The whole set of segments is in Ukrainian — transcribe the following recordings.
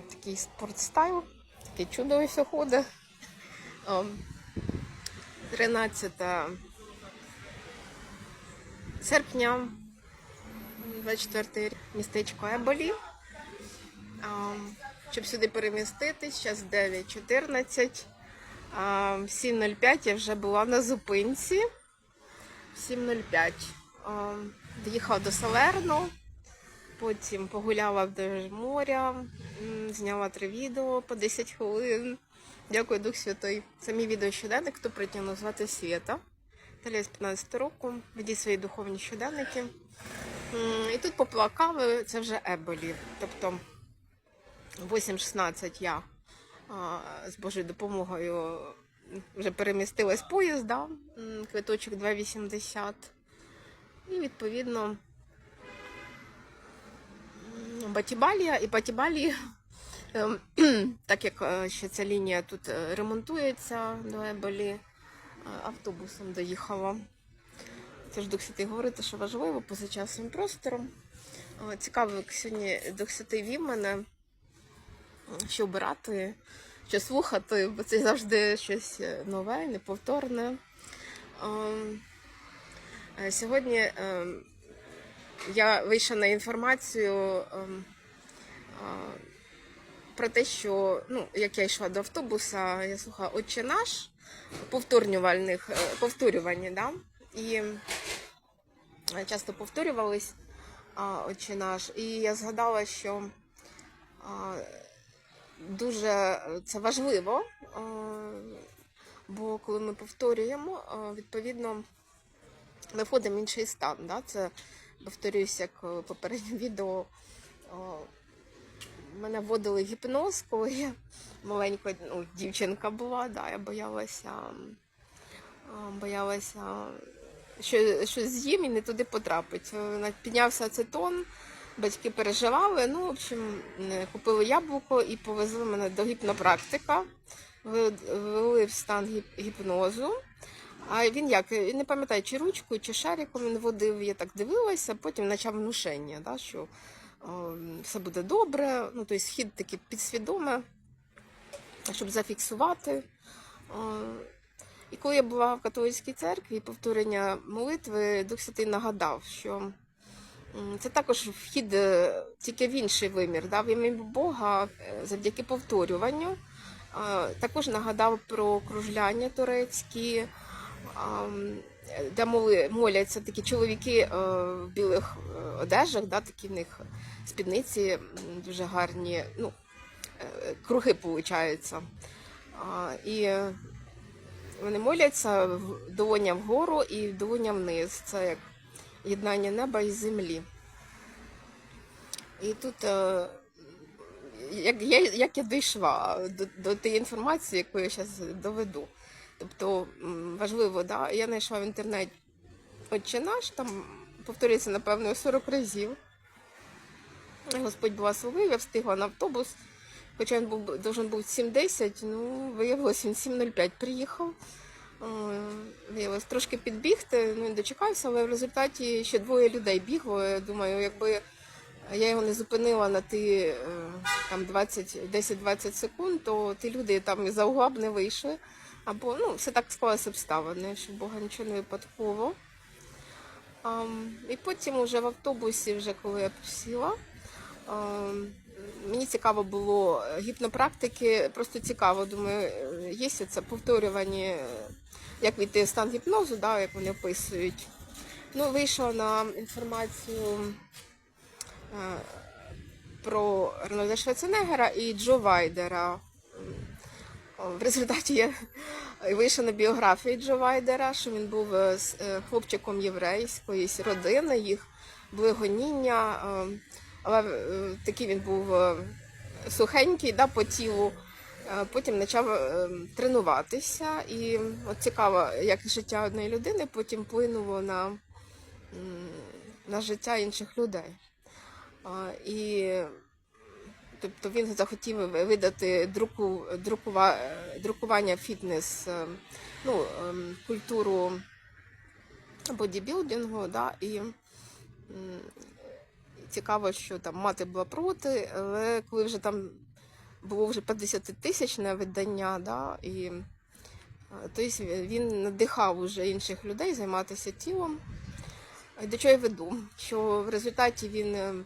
Такий спортстайл, таке чудо все ходить. Ем, 13 серпня, 24 рік, містечко Еболі. Ем, Щоб сюди переміститись, зараз 9.14. Ем, 7.05 я вже була на зупинці. 7.05. Ем, Доїхала до Салерну. Потім погуляла вдовж моря, зняла три відео по 10 хвилин. Дякую, Дух Святий. Це мій відео щоденник, хто притягнув звати Свєта. Далі з 15 року. Ведіть свої духовні щоденники. І тут попила кави, це вже Еболі. Тобто 8.16 я з Божою допомогою вже перемістилась в поїзд, да? квиточок 2,80. І відповідно Батібалія і Батібалі, ем, так як е, ще ця лінія тут е, ремонтується до Еболі, е, автобусом доїхала. Це ж Дух Святий говорити, що важливо поза часом простором. Цікаво, як сьогодні Дух Святий вів мене, що обирати, що слухати, бо це завжди щось нове, неповторне. Ем, Сьогодні ем, я вийшла на інформацію ем, про те, що ну, як я йшла до автобуса, я слухала Отче наш повторювальних е, повторювання, да? і часто повторювались Отче наш. І я згадала, що дуже це важливо, бо коли ми повторюємо, відповідно ми входимо в інший стан. Да? Це повторююсь, як в попередньому відео. Мене вводили гіпноз, коли я маленька ну, дівчинка була, да, я боялася, боялася, що щось з'їм і не туди потрапить. Е, Піднявся ацетон, батьки переживали. Ну, в общем, купили яблуко і повезли мене до гіпнопрактика, ввели в стан гіп- гіпнозу. А він як? Не пам'ятаю, чи ручкою, чи шариком він водив, я так дивилася, потім почав внушення, да, що о, все буде добре. Ну, тобто схід такий підсвідоме, щоб зафіксувати. О, і коли я була в католицькій церкві, повторення молитви, Дух Святий нагадав, що це також вхід е, тільки в інший вимір, да, в ім'я Бога е, завдяки повторюванню. Також нагадав про кружляння турецькі, де моли, моляться такі чоловіки е, в білих е, одежах, да, такі в них спідниці дуже гарні, ну, е, круги виходить. І вони моляться долоня вгору і долоня вниз. Це як єднання неба і землі. І тут як я, як я дійшла до, до тієї інформації, яку я зараз доведу. Тобто важливо, да? я знайшла в інтернеті Отче наш, там повторюється, напевно, 40 разів. Господь благословив, я встигла на автобус, хоча він був, должен був 7.10, ну, виявилось, він 7.05 приїхав. Е, Виявилось трошки підбігти, ну, він дочекався, але в результаті ще двоє людей бігло. Я думаю, якби я його не зупинила на ті е, там 20, 10-20 секунд, то ті люди там за угла б не вийшли. Або ну, все так склалося обставини, що Бога нічого не випадково. Ам, і потім уже в автобусі, вже коли я сіла, ам, мені цікаво було е, гіпнопрактики, просто цікаво, думаю, е, є це повторювання, е, як війти в стан гіпнозу, да, як вони описують. Ну, вийшла на інформацію е, про Арнольда Шварценеггера і Джо Вайдера. В результаті я вийшла на біографію Джо Вайдера, що він був е, е, хлопчиком єврейської родини, їх були гоніння, е, але такий він був сухенький да, по тілу. Потім почав тренуватися, і от цікаво, як життя однієї людини потім вплинуло на, на життя інших людей. І тобто він захотів видати друку, друкува, друкування фітнес, е, ну, ем, культуру бодібілдингу, да, і цікаво, що там мати була проти, але коли вже там було вже 50 тисячне видання, да, і тобто він надихав уже інших людей займатися тілом. До чого я веду? Що в результаті він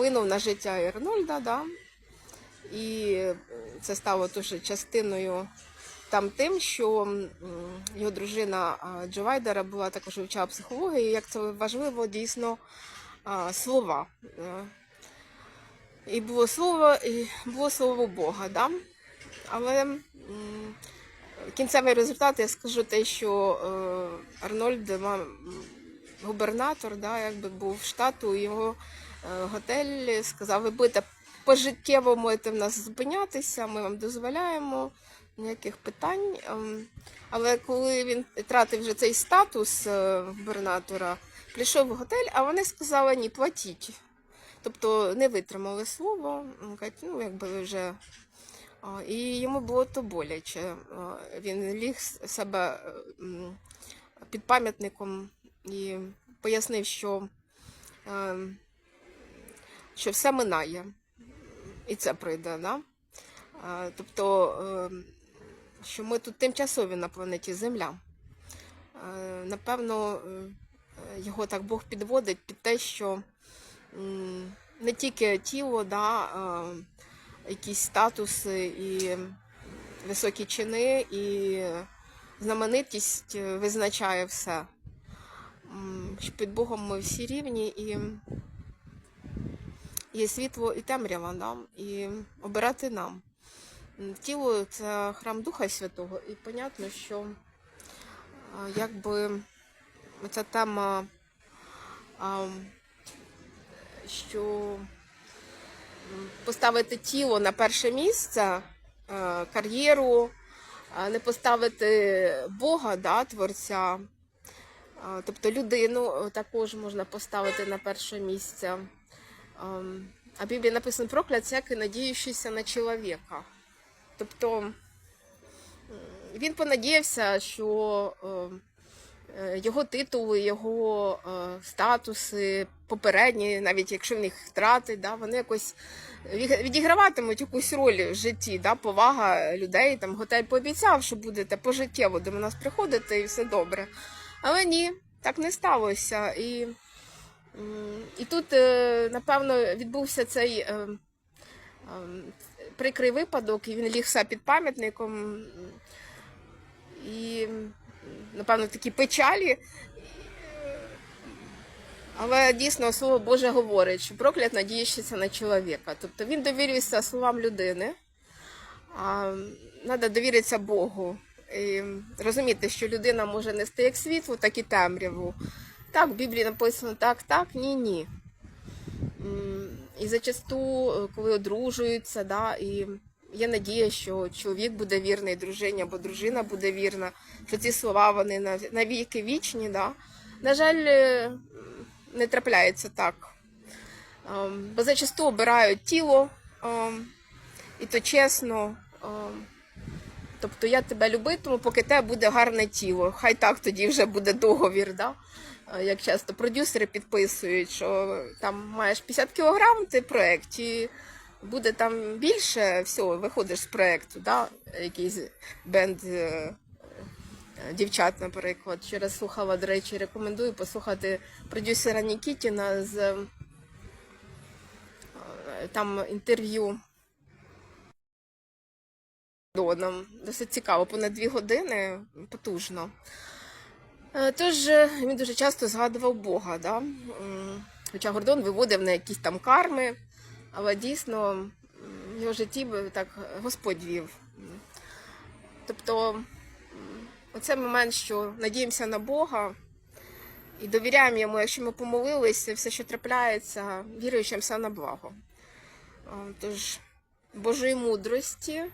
вплинув на життя Ернольда, да? і це стало дуже частиною там тим, що його дружина а, Джо Вайдера була також вивчала психологію, і як це важливо дійсно слова. Е, І було слово, і було слово Бога, да? але кінцевий результат я скажу те, що е, Арнольд губернатор, да, якби був штату, його готель сказав, ви будете пожиттєво можете в нас зупинятися, ми вам дозволяємо ніяких питань. Ем, Але коли він тратив вже цей статус е, губернатора, прийшов в готель, а вони сказали ні, платіть. Тобто не витримали слово, кажуть, ну якби вже. І йому було то боляче. Він ліг себе е, під пам'ятником і пояснив, що, е, що все минає, і це пройде. Да? Тобто, е, що ми тут тимчасові на планеті Земля. Е, Напевно, е, його так Бог підводить під те, що не тільки тіло, да, якісь статуси і високі чини, і знаменитість е, визначає все. Під Богом ми всі рівні і є світло і темрява нам, і обирати нам. Тіло це храм Духа Святого, і понятно, що якби ця тема, що поставити тіло на перше місце, е, кар'єру, не поставити Бога, да, творця. Тобто людину е, також можна поставити на перше місце. А в Біблії написано проклят всякий надіючийся на чоловіка. Тобто він понадіявся, що ем, е, його титули, його е, статуси попередні, навіть якщо в них втрати, да, вони якось відіграватимуть якусь роль в житті, да, повага людей. Там готель пообіцяв, що будете пожиттєво до нас приходити і все добре. Але ні, так не сталося. І, і тут, е, напевно, відбувся цей е, ем, прикрий випадок, і він ліг все під пам'ятником. І, напевно, такі печалі. Але дійсно слово Боже говорить, що проклят надіючися на чоловіка. Тобто він довірився словам людини, а треба довіритися Богу. І розуміти, що людина може нести як світло, так і темряву. Так, в Біблії написано так, так, ні, ні. І зачасту, е, коли одружуються, да, і є надія, що чоловік буде вірний дружині, або дружина буде вірна, що ці слова вони на, на вічні. Да. На жаль, е, не трапляється так. Ем, Бо зачасту обирають тіло, ем, і то чесно. ем, Тобто я тебе любитиму, поки тебе буде гарне тіло. Хай так тоді вже буде договір. Да? Як часто продюсери підписують, що там маєш 50 кілограм ти в проєкті, буде там більше, все, виходиш з проєкту, да? якийсь бенд е, дівчат, наприклад. Вчора слухала, до речі, рекомендую послухати продюсера Нікітіна з е, там інтерв'ю. Досить цікаво, понад дві години, потужно. Е, Тож е, він дуже часто згадував Бога. Да? Хоча Гордон виводив на якісь там карми, але дійсно в його житті так Господь вів. Тобто оцей момент, що надіємося на Бога і довіряємо йому, якщо ми помолилися, все, що трапляється, віруючим все на благо. Е, Тож Божої мудрості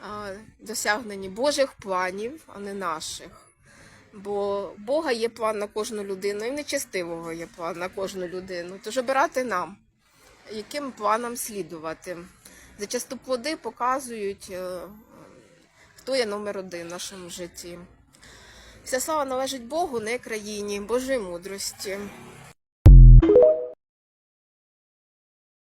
а, досягненні Божих планів, а не наших. Бо Бога є план на кожну людину, і нечестивого є план на кожну людину. Тож обирати нам, яким планам слідувати. Зачасту плоди показують, е, хто є номер один в нашому житті. Вся слава належить Богу, не країні, Божій мудрості.